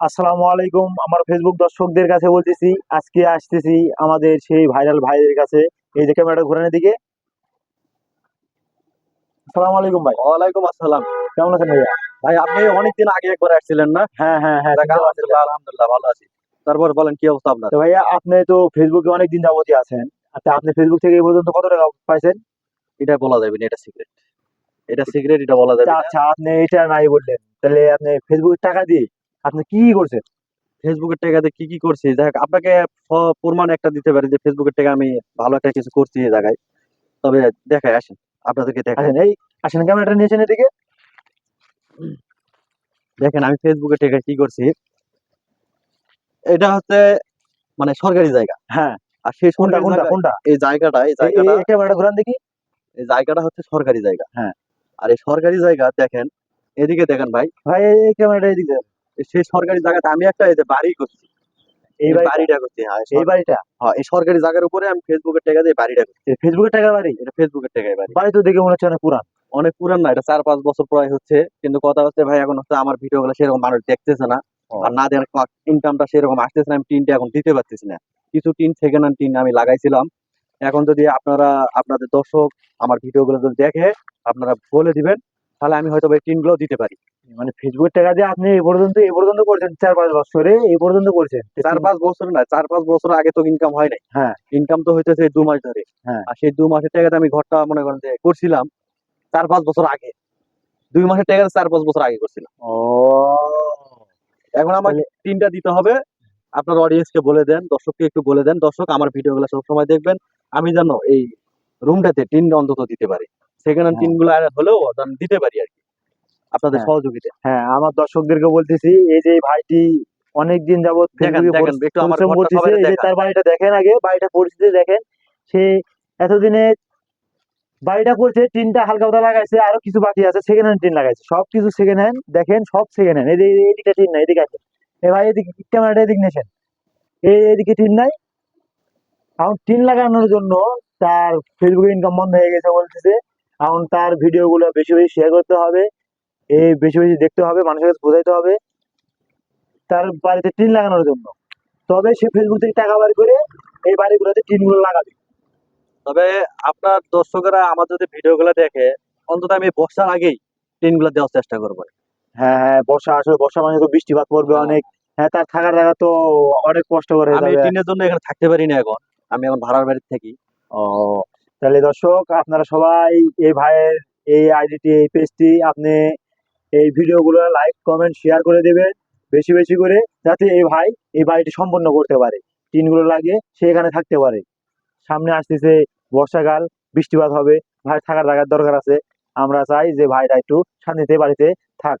আসসালামু আলাইকুম। আমার ফেসবুক দর্শকদের কাছে বলতেছি আজকে আসতেছি আমাদের সেই ভাইরাল ভাইদের কাছে। এই যে ক্যামেরাটা ঘোরানোর দিকে আসসালামু আলাইকুম ভাই। ওয়ালাইকুম আসসালাম। কেমন আছেন ভাইয়া? ভাই আপনি অনেকদিন আগে একবার আসছিলেন না? হ্যাঁ হ্যাঁ হ্যাঁ আলহামদুলিল্লাহ আলহামদুলিল্লাহ ভালো আছি। তারপর বলেন কি অবস্থা আপনার? তো ভাইয়া আপনি তো ফেসবুকে অনেক দিন যাবতই আছেন। আচ্ছা আপনি ফেসবুক থেকে এই পর্যন্ত কত টাকা পাইছেন? এটা বলা যাবে না এটা সিক্রেট এটা সিক্রেট এটা বলা যাবে আচ্ছা আপনি এটা নাই বললেন। তাহলে আপনি ফেসবুকের টাকা দিয়ে আপনি কি কি করছেন? ফেসবুকের টাকাতে কি কি করছি? দেখ আপনাকে প্রমাণ একটা দিতে পারি যে ফেসবুকের টাকা আমি ভালো একটা কিছু করছি এই জায়গায়। তবে দেখাই আসেন। আপনাদেরকে দেখাই। আসেন এই আসেন ক্যামেরাটা নিয়েছেন এদিকে? দেখেন আমি ফেসবুকের টাকা কি করছি? এটা হচ্ছে মানে সরকারি জায়গা। হ্যাঁ আর সেই কোনটা কোনটা কোনটা? এই জায়গাটা এই জায়গাটা ক্যামেরাটা ঘোরান দেখি। এই জায়গাটা হচ্ছে সরকারি জায়গা। হ্যাঁ। আর এই সরকারি জায়গা দেখেন এদিকে দেখেন ভাই। ভাই এই ক্যামেরাটা এদিকে সেই সরকারি জায়গাতে আমি একটা এই যে বাড়ি করছি। এই বাড়িটা? করছি হ্যাঁ এই বাড়িটা? হ্যাঁ, এই সরকারি জায়গার উপরে আমি ফেসবুকের টাকা দিয়ে বাড়িটা করছি। ফেসবুকের টাকার বাড়ি? এটা ফেসবুকের টাকায় বাড়ি। বাড়ি তো দেখে মনে হচ্ছে অনেক পুরান। অনেক পুরান না এটা চার পাঁচ বছর প্রায় হচ্ছে। কিন্তু কথা হচ্ছে ভাই এখন হচ্ছে আমার ভিডিও গুলো সেরকম মানুষ দেখতেছে না। আর না দেওয়ার ইনকামটা সেরকম আসতেছে না আমি টিনটা এখন দিতে পারতেছি না। কিছু টিন সেকেন্ড হ্যান্ড টিন আমি লাগাইছিলাম। এখন যদি আপনারা আপনাদের দর্শক আমার ভিডিও গুলো যদি দেখে আপনারা বলে দিবেন। তাহলে আমি হয়তো টিনগুলো দিতে পারি। মানে ফেসবুকের টাকা দিয়ে আপনি এই পর্যন্ত এই পর্যন্ত করছেন চার পাঁচ বছরে এই পর্যন্ত করছেন। চার পাঁচ বছর না চার পাঁচ বছর আগে তো ইনকাম হয় নাই। হ্যাঁ। ইনকাম তো হইতেছে দু মাস ধরে। হ্যাঁ। আর সেই দু মাসের টাকাতে আমি ঘরটা মনে করেন যে করছিলাম চার পাঁচ বছর আগে। দুই মাসের টাকাতে চার পাঁচ বছর আগে করছিলাম। ও। এখন আমার তিনটা দিতে হবে। আপনার অডিয়েন্স কে বলে দেন দর্শককে একটু বলে দেন। দর্শক আমার ভিডিও গুলো সবসময় দেখবেন। আমি যেন এই রুমটাতে টিন অন্তত দিতে পারি। সেকেন্ড হ্যান্ড হ্যাঁ। টিনগুলো হলেও দিতে পারি আর কি আপনাদের হ্যাঁ। সহযোগিতা হ্যাঁ আমার দর্শকদেরকে বলতেছি এই যে ভাইটি অনেক দিন যাবত দেখেন ফেসবুকে দেখেন পরিশ্রম একটু আমার ঘরটা করতেছে সবাই এই যে দেখান। তার বাড়িটা দেখেন আগে বাড়িটা পরিস্থিতি দেখেন। সে এতদিনে বাড়িটা করছে টিনটা হালকা পাতলা লাগাইছে আরও কিছু বাকি আছে সেকেন্ড হ্যান্ড টিন লাগাইছে। সব কিছু সেকেন্ড হ্যান্ড দেখেন সব সেকেন্ড হ্যান্ড এই এদিকে টিন নাই এদিকে আছে এ ভাই এদিকে ক্যামেরাটা এদিকে নেছেন এই এদিকে টিন নাই। এখন টিন লাগানোর জন্য তার ফেসবুকে ইনকাম বন্ধ হয়ে গেছে বলতেছে। এখন তার ভিডিও গুলো বেশি বেশি শেয়ার করতে হবে। এই বেশি বেশি দেখতে হবে মানুষের কাছে বোঝাইতে হবে। তার বাড়িতে টিন লাগানোর জন্য। তবে সে ফেসবুক থেকে টাকা বার করে এই বাড়িগুলোতে টিনগুলো লাগাবে। তবে আপনার দর্শকেরা আমার যদি ভিডিও গুলো দেখে অন্তত আমি বর্ষার আগেই টিনগুলো দেওয়ার চেষ্টা করব। হ্যাঁ হ্যাঁ বর্ষা আসলে বর্ষা মানে তো বৃষ্টিপাত পড়বে হ্যাঁ। অনেক। হ্যাঁ তার থাকার জায়গা তো অনেক কষ্ট করে আমি টিনের জন্য এখানে থাকতে পারি না এখন। আমি এখন ভাড়ার বাড়িতে থাকি। ও তাহলে দর্শক, আপনারা সবাই এই ভাইয়ের এই আইডিটি এই পেজটি আপনি এই ভিডিওগুলো লাইক কমেন্ট শেয়ার করে দেবেন। বেশি বেশি করে যাতে এই ভাই এই বাড়িটি সম্পন্ন করতে পারে। টিনগুলো লাগিয়ে সে এখানে থাকতে পারে। সামনে আসতেছে বর্ষাকাল, বৃষ্টিপাত হবে। ভাই থাকার জায়গার দরকার আছে। আমরা চাই যে ভাইটা একটু শান্তিতে বাড়িতে থাক।